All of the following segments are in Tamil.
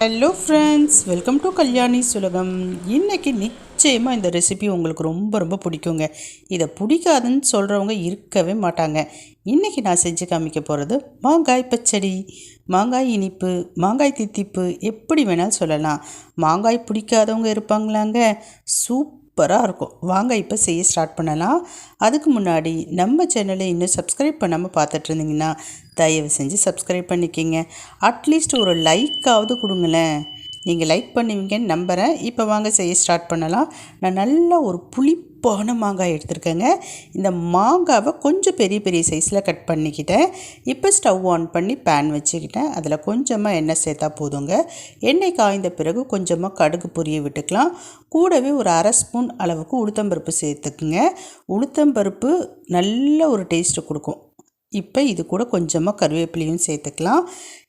Hello friends welcome to Kalyani Sulagam இன்றைக்கி நிச்சயமாக இந்த ரெசிபி உங்களுக்கு ரொம்ப ரொம்ப பிடிக்குங்க. இதை பிடிக்காதுன்னு சொல்கிறவங்க இருக்கவே மாட்டாங்க. இன்றைக்கி நான் செஞ்சு காமிக்க போகிறது மாங்காய் பச்சடி மாங்காய் இனிப்பு மாங்காய் தித்திப்பு எப்படி வேணாலும் சொல்லலாம். மாங்காய் பிடிக்காதவங்க இருப்பாங்களாங்க. சூப் சூப்பராக இருக்கும். வாங்க இப்போ செய்ய ஸ்டார்ட் பண்ணலாம். அதுக்கு முன்னாடி நம்ம சேனலை இன்னும் சப்ஸ்கிரைப் பண்ணாமல் பார்த்துட்டு இருந்தீங்கன்னா தயவு செஞ்சு சப்ஸ்கிரைப் பண்ணிக்கிங்க. அட்லீஸ்ட் ஒரு லைக்காவது கொடுங்களேன். நீங்கள் லைக் பண்ணுவீங்கன்னு நம்புகிறேன் இப்போ வாங்க செய்ய ஸ்டார்ட் பண்ணலாம். நான் நல்ல ஒரு புளிப்பான மாங்காய் எடுத்திருக்கேங்க. இந்த மாங்காவை கொஞ்சம் பெரிய பெரிய சைஸில் கட் பண்ணிக்கிட்டேன். இப்போ ஸ்டவ் ஆன் பண்ணி பேன் வச்சுக்கிட்டேன். அதில் கொஞ்சமாக எண்ணெய் சேர்த்தா போதுங்க. எண்ணெய் காய்ந்த பிறகு கொஞ்சமாக கடுகு பொரிய விட்டுக்கலாம். கூடவே ஒரு அரை ஸ்பூன் அளவுக்கு உளுத்தம்பருப்பு சேர்த்துக்குங்க. உளுத்தம்பருப்பு நல்ல ஒரு டேஸ்ட்டு கொடுக்கும். இப்போ இது கூட கொஞ்சமாக கருவேப்பிலையும் சேர்த்துக்கலாம்.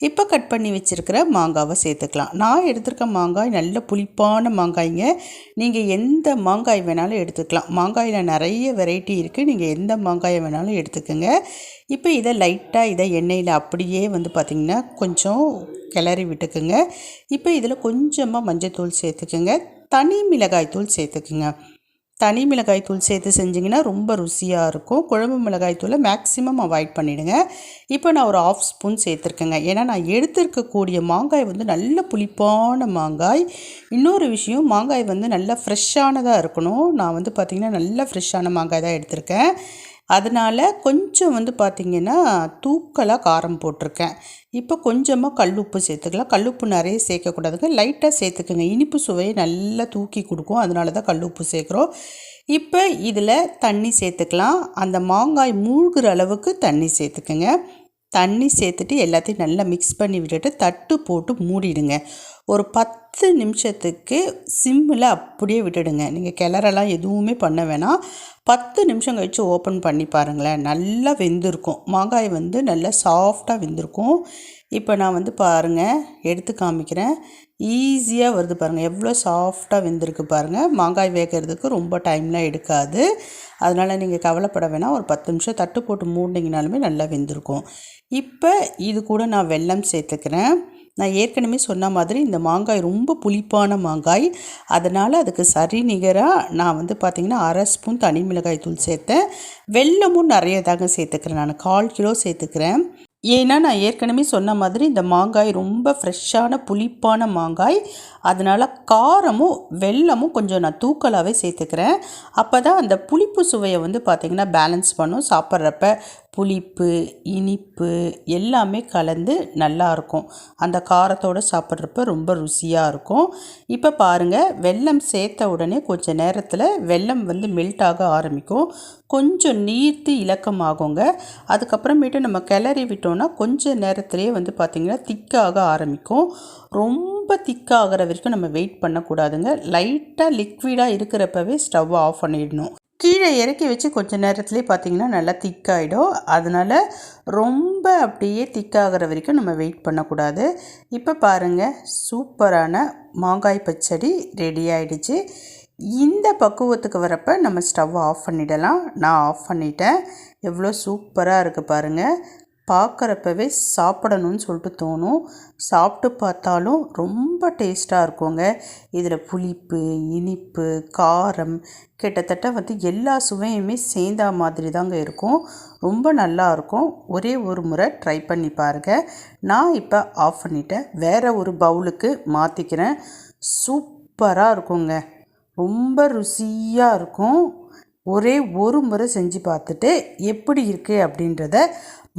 இப்போ கட் பண்ணி வச்சுருக்கிற மாங்காவை சேர்த்துக்கலாம். நான் எடுத்திருக்க மாங்காய் நல்ல புளிப்பான மாங்காய்ங்க. நீங்கள் எந்த மாங்காய் வேணாலும் எடுத்துக்கலாம். மாங்காயில் நிறைய வெரைட்டி இருக்குது. நீங்கள் எந்த மாங்காயை வேணாலும் எடுத்துக்கோங்க. இப்போ இதை லைட்டாக இதை எண்ணெயில் அப்படியே வந்து பார்த்திங்கன்னா கொஞ்சம் கிளறி விட்டுக்குங்க. இப்போ இதில் கொஞ்சமாக மஞ்சள் தூள் சேர்த்துக்குங்க. தனி மிளகாய் தூள் சேர்த்துக்குங்க. தனி மிளகாய் தூள் சேர்த்து செஞ்சிங்கன்னா ரொம்ப ருசியாக இருக்கும். குழம்பு மிளகாய் தூளை மேக்ஸிமம் அவாய்ட் பண்ணிவிடுங்க இப்போ நான் ஒரு ஆஃப் ஸ்பூன் சேர்த்துருக்கேங்க. ஏன்னா நான் எடுத்திருக்கக்கூடிய மாங்காய் வந்து நல்ல புளிப்பான மாங்காய். இன்னொரு விஷயம் மாங்காய் வந்து நல்லா ஃப்ரெஷ்ஷானதாக இருக்கணும். நான் வந்து பார்த்திங்கன்னா நல்ல ஃப்ரெஷ்ஷான மாங்காய் தான் எடுத்திருக்கேன். அதனால் கொஞ்சம் வந்து பார்த்திங்கன்னா தூக்கலாக காரம் போட்டிருக்கேன். இப்போ கொஞ்சமாக கல்லுப்பு சேர்த்துக்கலாம். கல்லுப்பு நிறைய சேர்க்கக்கூடாதுங்க. லைட்டாக சேர்த்துக்கோங்க. இனிப்பு சுவையை நல்லா தூக்கி கொடுக்கும். அதனால தான் கல்லுப்பு சேர்க்குறோம். இப்போ இதில் தண்ணி சேர்த்துக்கலாம். அந்த மாங்காய் மூழ்கிற அளவுக்கு தண்ணி சேர்த்துக்குங்க. தண்ணி சேர்த்துட்டு எல்லாத்தையும் நல்லா மிக்ஸ் பண்ணி விட்டுட்டு தட்டு போட்டு மூடிடுங்க. ஒரு பத்து நிமிஷத்துக்கு சிம்மில் அப்படியே விட்டுடுங்க. நீங்கள் கிளறலாம் எதுவுமே பண்ண வேணாம். பத்து நிமிஷம் கழித்து ஓப்பன் பண்ணி பாருங்களேன். நல்லா வெந்திருக்கும். மாங்காய் வந்து நல்லா சாஃப்டாக வெந்திருக்கும். இப்போ நான் வந்து பாருங்கள் எடுத்து காமிக்கிறேன். ஈஸியாக வருது பாருங்கள் எவ்வளோ சாஃப்டாக வெந்திருக்கு பாருங்கள் மாங்காய் வேகிறதுக்கு ரொம்ப டைம்லாம் எடுக்காது. அதனால் நீங்கள் கவலைப்பட வேணாம். ஒரு பத்து நிமிஷம் தட்டு போட்டு மூடினீங்கனாலுமே நல்லா வெந்திருக்கும். இப்போ இது கூட நான் வெல்லம் சேர்த்துக்கிறேன். நான் ஏற்கனவே சொன்ன மாதிரி இந்த மாங்காய் ரொம்ப புளிப்பான மாங்காய். அதனால் அதுக்கு சரி நிகராக நான் வந்து பார்த்திங்கன்னா அரை ஸ்பூன் தனி மிளகாய் தூள் சேர்த்தேன். வெல்லமும் நிறைய தாங்க சேர்த்துக்கிறேன். நான் கால் கிலோ சேர்த்துக்கிறேன். ஏன்னா நான் ஏற்கனவே சொன்ன மாதிரி இந்த மாங்காய் ரொம்ப ஃப்ரெஷ்ஷான புளிப்பான மாங்காய். அதனால் காரமும் வெல்லமும் கொஞ்சம் நான் தூக்கலாகவே சேர்த்துக்கிறேன். அப்போ தான் அந்த புளிப்பு சுவையை வந்து பார்த்திங்கன்னா பேலன்ஸ் பண்ணும். சாப்பிட்றப்ப புளிப்பு இனிப்பு எல்லாமே கலந்து நல்லாயிருக்கும் அந்த காரத்தோடு சாப்பிட்றப்ப ரொம்ப ருசியாக இருக்கும். இப்போ பாருங்கள் வெல்லம் சேர்த்த உடனே கொஞ்சம் நேரத்தில் வெல்லம் வந்து மெல்ட் ஆக ஆரம்பிக்கும். கொஞ்சம் நீர்த்து இலக்கமாகுங்க. அதுக்கப்புறமேட்டு நம்ம கிளறி விட்டோம்னா கொஞ்சம் நேரத்துலேயே வந்து பார்த்திங்கன்னா திக்காக ஆரம்பிக்கும். ரொம்ப திக்காகிற வரைக்கும் நம்ம வெயிட் பண்ணக்கூடாதுங்க. லைட்டாக லிக்விடாக இருக்கிறப்பவே ஸ்டவ் ஆஃப் பண்ணிடணும். கீழே இறக்கி வச்சு கொஞ்சம் நேரத்துலேயே பார்த்திங்கன்னா நல்லா திக்காகிடும் அதனால் ரொம்ப அப்படியே திக்காகிற வரைக்கும் நம்ம வெயிட் பண்ணக்கூடாது. இப்போ பாருங்கள் சூப்பரான மாங்காய் பச்சடி ரெடி ஆகிடுச்சு இந்த பக்குவத்துக்கு வரப்போ நம்ம ஸ்டவ் ஆஃப் பண்ணிடலாம். நான் ஆஃப் பண்ணிட்டேன். எவ்வளோ சூப்பராக இருக்குது பாருங்கள் பார்க்குறப்பவே சாப்பிடணும்னு சொல்லிட்டு தோணும். சாப்பிட்டு பார்த்தாலும் ரொம்ப டேஸ்ட்டாக இருக்குங்க. இதில் புளிப்பு இனிப்பு காரம் கிட்டத்தட்ட வந்து எல்லா சுவையுமே சேர்ந்தா மாதிரி தாங்க இருக்கும். ரொம்ப நல்லாயிருக்கும் ஒரே ஒரு முறை ட்ரை பண்ணி பாருங்கள் நான் இப்போ ஆஃப் பண்ணிட்டேன். வேறு ஒரு பவுலுக்கு மாற்றிக்கிறேன் சூப்பராக இருக்குங்க. ரொம்ப ருசியாக இருக்கும். ஒரே ஒரு முறை செஞ்சு பார்த்துட்டு எப்படி இருக்குது அப்படின்றத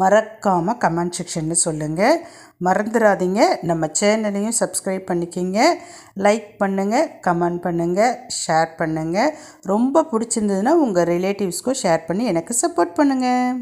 மறக்காமல் கமெண்ட் செக்ஷனில் சொல்லுங்கள் மறந்துடாதீங்க நம்ம சேனலையும் சப்ஸ்கிரைப் பண்ணிக்கிங்க. லைக் பண்ணுங்கள் கமெண்ட் பண்ணுங்கள் ஷேர் பண்ணுங்கள் ரொம்ப பிடிச்சிருந்ததுன்னா உங்கள் ரிலேட்டிவ்ஸ்க்கும் ஷேர் பண்ணி எனக்கு சப்போர்ட் பண்ணுங்கள்